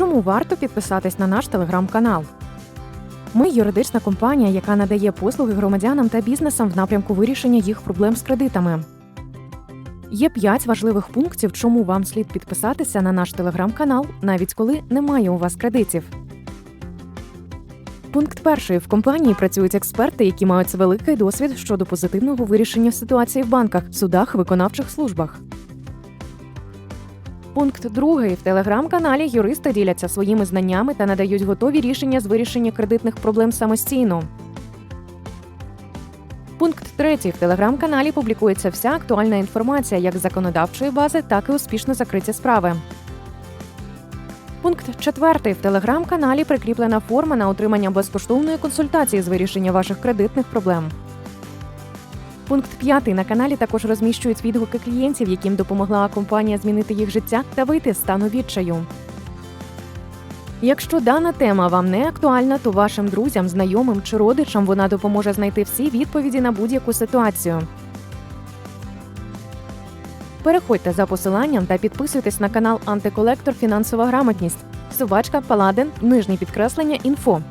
Чому варто підписатись на наш телеграм-канал? Ми юридична компанія, яка надає послуги громадянам та бізнесам в напрямку вирішення їх проблем з кредитами. Є п'ять важливих пунктів, чому вам слід підписатися на наш телеграм-канал, навіть коли немає у вас кредитів. Пункт перший в компанії працюють експерти, які мають великий досвід щодо позитивного вирішення ситуації в банках, судах, виконавчих службах. Пункт другий в телеграм-каналі юристи діляться своїми знаннями та надають готові рішення з вирішення кредитних проблем самостійно. Пункт третій в телеграм-каналі публікується вся актуальна інформація як з законодавчої бази, так і успішно закриті справи. Пункт четвертий в телеграм-каналі прикріплена форма на отримання безкоштовної консультації з вирішення ваших кредитних проблем. Пункт п'ятий на каналі також розміщують відгуки клієнтів, яким допомогла компанія змінити їх життя та вийти з стану відчаю. Якщо дана тема вам не актуальна, то вашим друзям, знайомим чи родичам вона допоможе знайти всі відповіді на будь-яку ситуацію. Переходьте за посиланням та підписуйтесь на канал Антиколектор Фінансова грамотність. Собачка Паладин, нижнє підкреслення інфо.